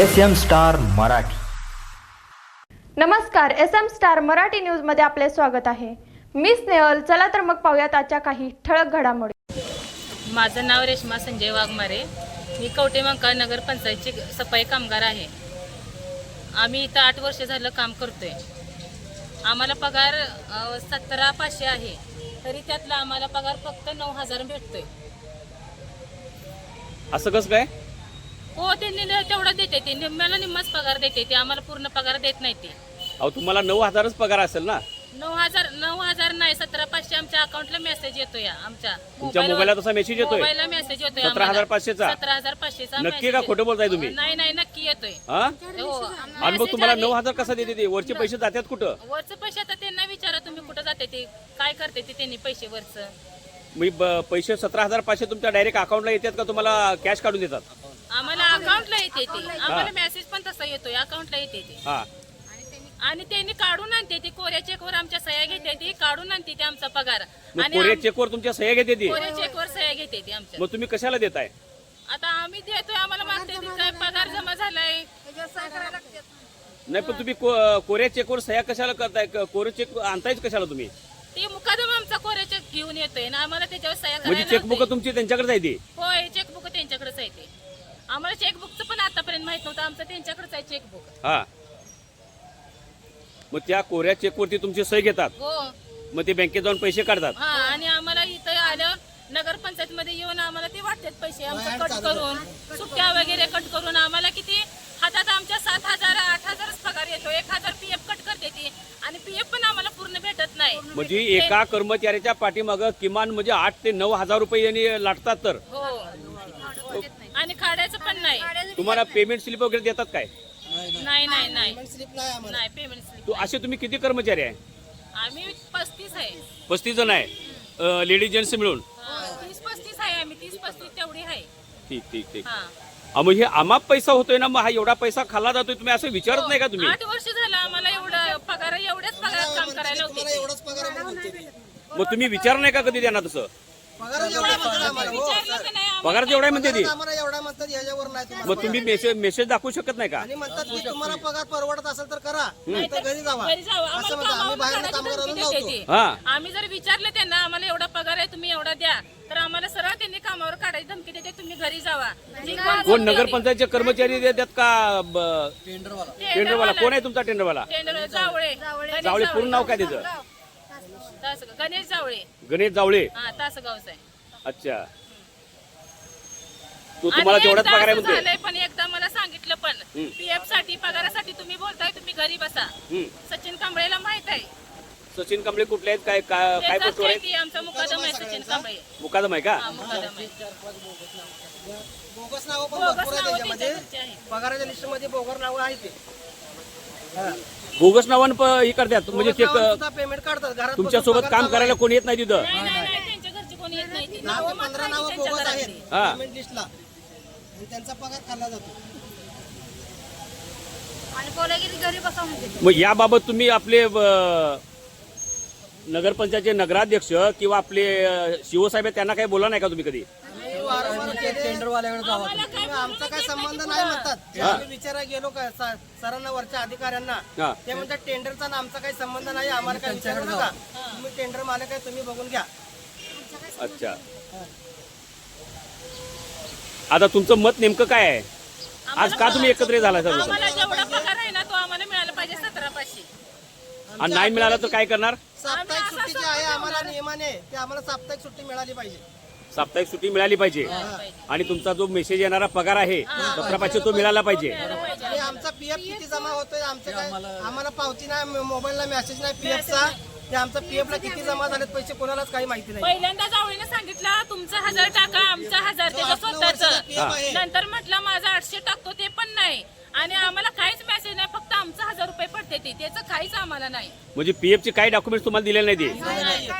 S M star Marathi. नमस्कार S M star Marathi न्यूजमध्ये आपले स्वागत आहे. मी स्नेहल चला तर मग पाहूयात आजच्या काही ठळक घडामोडी. माझं नाव रेश्मा संजय वाघमारे. मी कवटेमंका नगरपंचायतची सफाई कामगार आहे. आम्ही इथं आठ वर्ष झालं काम करतोय. आम्हाला पगार सतरा पाचशे आहे. तरी त्यातला आम्हाला पगार फक्त नऊ हजार भेटतोय. असं कसं काय? हो ते नि- तेवढा देते ते. निम्म्याला निम्माच पगार देते ते. आम्हाला पूर्ण पगार देत नाही ते. अहो तुम्हाला नऊ हजारच पगार असेल ना? नऊ हजार नऊ हजार नाही सतरा पाचशे आमच्या अकाउंटला मेसेज येतोय आमच्या. तुमच्या मोबाईलवर- मोबाईलला तसा मेसेज येतोय? मोबाईलला मेसेज येतोय 17,500 सतरा हजार पाचशेचा नक्की का. खोटं बोलताय तुम्ही? नाही नाही नक्की येतोय. हा? हो. आणि मग तुम्हाला नऊ हजार कसा देते ते? वरचे पैसे जातात कुठं? वरचं पैसे आता त्यांना विचारा तुम्ही कुठं जाते ते. काय करते ते त्यांनी पैसे वरचं. मी ब- पैसे सतरा हजार पाचशे तुमच्या डायरेक्ट अकाउंटला येतात का? तुम्हाला कॅश काढून देतात? अकाउंटला येते ते. आम्हाला मेसेज पण तसा येतोय. अकाउंटला येते ते. हा. आणि त्यांनी काढून आणते ती. कोऱ्या चेकवर आमच्या सह्या घेते ती. काढून आणते ते आमचा पगार. मग आणि आम- चेकवर तुमच्या सह्या घेते ती? कोऱ्या चेकवर सह्या घेते ती आमच्या. मग तुम्ही कशाला देताय? आता आम्ही देतोय. आम्हाला मागते ती काय पगार जमा झालाय? नाही पण तुम्ही को- कोरियर चेकवर सह्या कशाला करताय? क- कोरियर चेक आणतायच कशाला तुम्ही? ते मुकादम आमचा कोऱ्या चेक घेऊन येतोय ना. आम्हाला त्याच्यावर सह्या म्हणजे करायला चेकबुक लावतोय. तुमची त्यांच्याकडे आहे ती? होय चेकबुक त्यांच्याकडेच आहे ते. आम्हाला चेकबुकचं पण आतापर्यंत माहीत नव्हतं. आमचं त्यांच्याकडेच आहे चेकबुक हा. मग त्या कोऱ्या चेकवरती तुमची सही घेतात? हो. मग ते बँकेत जाऊन पैसे काढतात? हा आणि आम्हाला इथं आल्यावर नगरपंचायत मध्ये येऊन आम्हाला ते वाटतात पैसे आमचं कट करून सुट्ट्या वगैरे कट करून आम्हाला किती हातात आमच्या सात हजार आठ हजारच पगार येतो. एक हजार पीएफ कट करते ती आणि पीएफ पण आम्हाला पूर्ण भेटत नाही. म्हणजे एका कर्मचाऱ्याच्या पाठीमाग किमान म्हणजे आठ ते नऊ हजार रुपये यांनी लाटतात तर? हो. आणि खाड्याचं पण नाही. तुम्हाला पेमेंट स्लिप वगैरे देतात काय? नाही नाही नाही. नाही पेमेंट स्लिप तो असे तुम्ही किती कर्मचारी आहे? आम्ही पस्तीस आहे. पस्तीस जण आहे. लेडीज जेंट्स मिळून? तीस पस्तीस आहे आम्ही. तीस पस्तीस तेवढी आहे. ठीक ठीक ठीक. हा. अहो, मग हे आमाप पैसा होतोय ना मग हा एवढा पैसा खाल्ला जातोय तुम्ही असं विचारत नाही का तुम्ही? आठ वर्ष झालं आम्हाला एवढं पगार एवढ्याच पगारात काम करायला होते. एवढाच पगार. मग तुम्ही विचार नाही का कधी त्यांना तसं? पगार एवढा हो. म्हणते ती. आम्हाला एवढा म्हणतात याच्यावर नाही तुम्हाला मग तुम्ही मेसेज मेसेज दाखवू शकत नाही का? आणि म्हणतात की तुम्हाला पगार परवडत असेल तर करा नाही तर घरी जावा. घरी जावं. आम्हाला असं म्हणतात आम्ही कामावरून बाहेर काढायची. हा. जर विचारलं त्यांना आम्हाला एवढा पगार आहे तुम्ही एवढा द्या. तर आम्हाला सरळ त्यांनी कामावर काढायची धमकी देते तुम्ही घरी जावा. जी कोण कोण नगरपंचायतचे कर्मचारी देतात का ते. टेंडरवाला. कोण आहे तुमचा टेंडरवाला? टेंडर जावळे. गणेश जावळे पूर्ण नाव काय त्याचं? तासगाव. गणेश जावळे. गणेश जावळे. हा तासगावचं आहे. अच्छा. तो तुम्हाला आणि तेवढाच एकदा पगार आहे असं म्हणते झालंय पण एकदा मला सांगितलं पण हम्म. पीएफसाठी पगारासाठी तुम्ही बोलताय तुम्ही घरी बसा. सचिन कांबळेला माहीत आहे. सचिन कांबळे कुठले आहेत? काय काय काय त्याचाच पोस्टवर आहेत? आहे की आमचा मुकादम आहे सचिन कांबळे. मुकादम आहे का? हा मुकादम आहे. बोगस नावं पण बोगस आहे नावं त्याच्यामध्ये. त्यांच्या घरची आहे. पगाराच्या लिस्टमध्ये बोगर नावं आहेत ते. बोगस नावानं प- हे करतात. म्हणजे ते क- पेमेंट काढतात. घरात तुमच्यासोबत काम करायला. कोणी येत नाही तिथं? नाही नाही नाही. त्यांच्या घरची कोणी येत नाही. ती दहा नावं ते मात्र पंधरा आहे नावं त्यांच्या बोगस घरातली. आहेत. हा. पेमेंट लिस्टला आणि त्यांचा पगार खाल्ला जातो. मग याबाबत तुम्ही आपले अ, नगरपंचायतचे नगराध्यक्ष किंवा आपले अ, शिवसाहेब आहेत, त्यांना काही बोला नाही का तुम्ही कधी? वारंवार केले. तुम्ही आमचा काय संबंध नाही म्हणतात. आम्ही विचारायला गेलो का? स- सरांना वरच्या अधिकाऱ्यांना. हा. ते म्हणतात टेंडरचा ना आमचा काही संबंध नाही. आम्हाला काय विचारू नका. तुम्ही टेंडर मालक आहे तुम्ही बघून घ्या. अच्छा. आता तुमचं मत नेमकं काय आहे? आज का तुम्ही एकत्र झाला सर्व आम्हाला जेवढा पगार आहे ना तो आम्हाला मिळाला पाहिजे सतरा पाचशे आणि नाही मिळाला तर काय करणार? साप्ताहिक सुट्टी जी आहे आम्हाला नियमाने. ते आम्हाला साप्ताहिक सुट्टी मिळाली पाहिजे. साप्ताहिक सुट्टी मिळाली पाहिजे. आणि तुमचा जो मेसेज येणारा पगार आहे सतरा पाचशे तो मिळाला पाहिजे. आणि आमचा पीएफ किती जमा होतोय? आमचं काय आम्हाला पावती नाही मोबाईलला मेसेज नाही पीएफचा ते आमचा पीएफ ला किती जमा झालेत पैसे कोणालाच काही माहिती नाही. पहिल्यांदा जावळीने सांगितलं तुमचा हजार टाका आमचा हजार. त्याचं स्वतःच. नंतर म्हटलं माझा आठशे टाकतो ते पण नाही. आणि आम्हाला काहीच मेसेज नाही फक्त आमचा हजार रुपये पडते ते. त्याचं काहीच आम्हाला नाही. म्हणजे पीएफ चे काही डॉक्युमेंट तुम्हाला दिलेले नाही ते?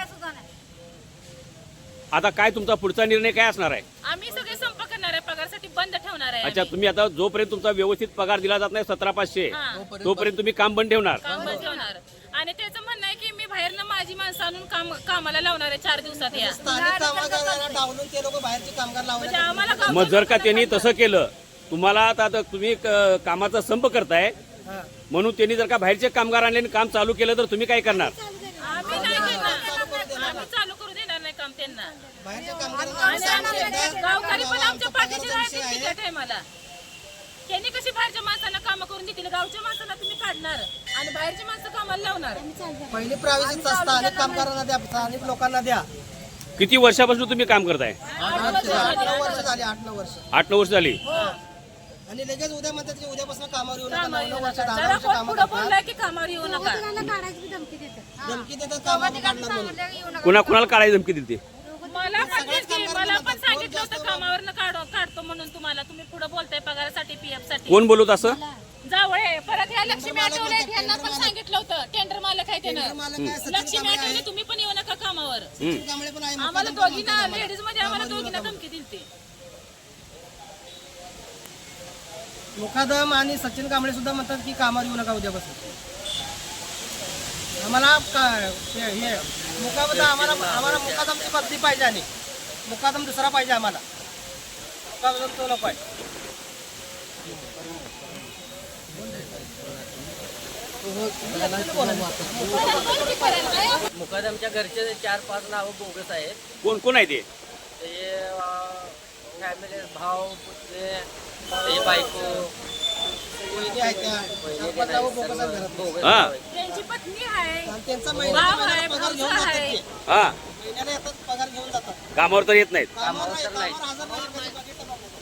आता काय तुमचा पुढचा निर्णय काय असणार आहे? आम्ही सगळे संप करणार आहे पगारसाठी बंद ठेवणार आहे अच्छा आम्ही. तुम्ही आता जोपर्यंत तुमचा व्यवस्थित पगार दिला जात नाही सतरा पाचशे हा. तोपर्यंत तुम्ही काम बंद ठेवणार? काम बंद ठेवणार. आणि त्याचं म्हणणं आहे की मी बाहेरनं माझी माणसं आणून काम कामाला लावणार आहे चार दिवसात या. स्थानिक कामगारांना डावलून ते लोक बाहेरचे कामगार म्हणजे आम्हाला मग जर का त्यांनी तसं केलं तुम्हाला आता आता तुम्ही क- कामाचा संप करताय. म्हणून त्यांनी जर का बाहेरचे कामगार आणले आणि काम चालू केलं तर तुम्ही काय करणार आम्ही नाही देणार आम्ही चालू करू देणार नाही काम त्यांना बाहेरच्या गावकरी पण आमच्या पाठीशी राहतील. टायमाला त्यांनी कशी बाहेरच्या माणसांना काम करून देतील? गावच्या माणसांना तुम्ही काढणार. आणि बाहेरची माणसं कामाला लावणार. पहिली प्रावेशिक स्थानिक कामगारांना द्या स्थानिक लोकांना द्या. किती वर्षापासून तुम्ही काम करताय? आठ नऊ वर्ष झाली. आठ नऊ वर्ष आठ नऊ वर्ष. झाली. आणि लगेच उद्या म्हणतात की उद्यापासून कामावर येऊ नका नऊ नऊ वर्ष नका. दहा जरा वर्ष कोण कामं पुढं करतात. बोललाय की कामावर येऊ नका. धमकी देतात. कामावर काढणार म्हणून. कुणा कुणाला काढायची धमकी दिली मला पण. मला पण सांगितलं होतं कामावर काढो काढतो म्हणून तुम्हाला. तुम्ही पुढे बोलताय पगारासाठी पीएफसाठी. कोण बोलत असं? जावळे परत ह्या लक्ष्मी आठवले यांना पण सांगितलं होतं. टेंडर मालक आहे त्यानं. काय सचिन लक्ष्मी कांबळे आठवले तुम्ही पण येऊ नका कामावर. हम्म. कांबळे पण आहे आम्हाला दोघींना. लेडीजमध्ये आम्हाला दोघींना धमकी दिलती. मुकादम आणि सचिन कांबळे सुद्धा म्हणतात की कामावर येऊ नका उद्यापासून. आम्हाला का- हे हे मुकादम आम्हाला आम्हाला मुकादमची बदली पाहिजे आणि मुकादम दुसरा पाहिजे आम्हाला. मुकादम तो नको आहे. मुकादमच्या घरचे चार पाच नावं बोगस आहेत. कोण कोण आहे ते? फॅमिली भाव पुतणे त्याची बायको आहेत बोगस आहेत घरात. बोगस हा. नाव आहेत. त्यांची पत्नी आहे आणि त्यांचा भाव महिन्याचा आहे, महिन्याला पगार घेऊन भाऊचा जातात आहे. ते. हा महिन्याला येतात पगार घेऊन जातात कामावर तर येत नाहीत कामावर नाही, तर नाही. कामावर हजर नाही, कधी बघितलं नव्हतं.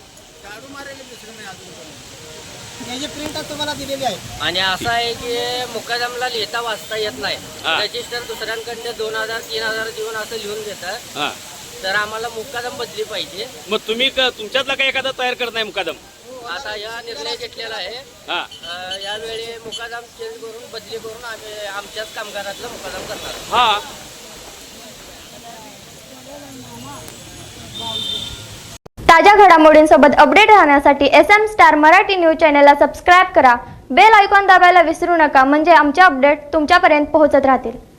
याची प्रिंट तुम्हाला दिलेली आहे आणि असं आहे की मुकादमला लिहिता वाचता येत नाही हा. रजिस्टर दुसऱ्यांकडनं दोन हजार तीन हजार देऊन असं लिहून देतात हा तर आम्हाला मुकादम बदली पाहिजे मग तुम्ही क- तुमच्यातला काही एखादा तयार करत नाही मुकादम आता या निर्णय घेतलेला आहे. हा. अं, यावेळी मुकादम चेंज करून बदली करून आम्ही आमच्याच कामगारातलं मुकादम करणार. हा. ताज्या घडामोडींसोबत अपडेट राहण्यासाठी S M star Marathi news चॅनलला सबस्क्राईब करा. बेल आयकॉन दाबायला विसरू नका. म्हणजे आमचे अपडेट तुमच्यापर्यंत पोहोचत राहतील.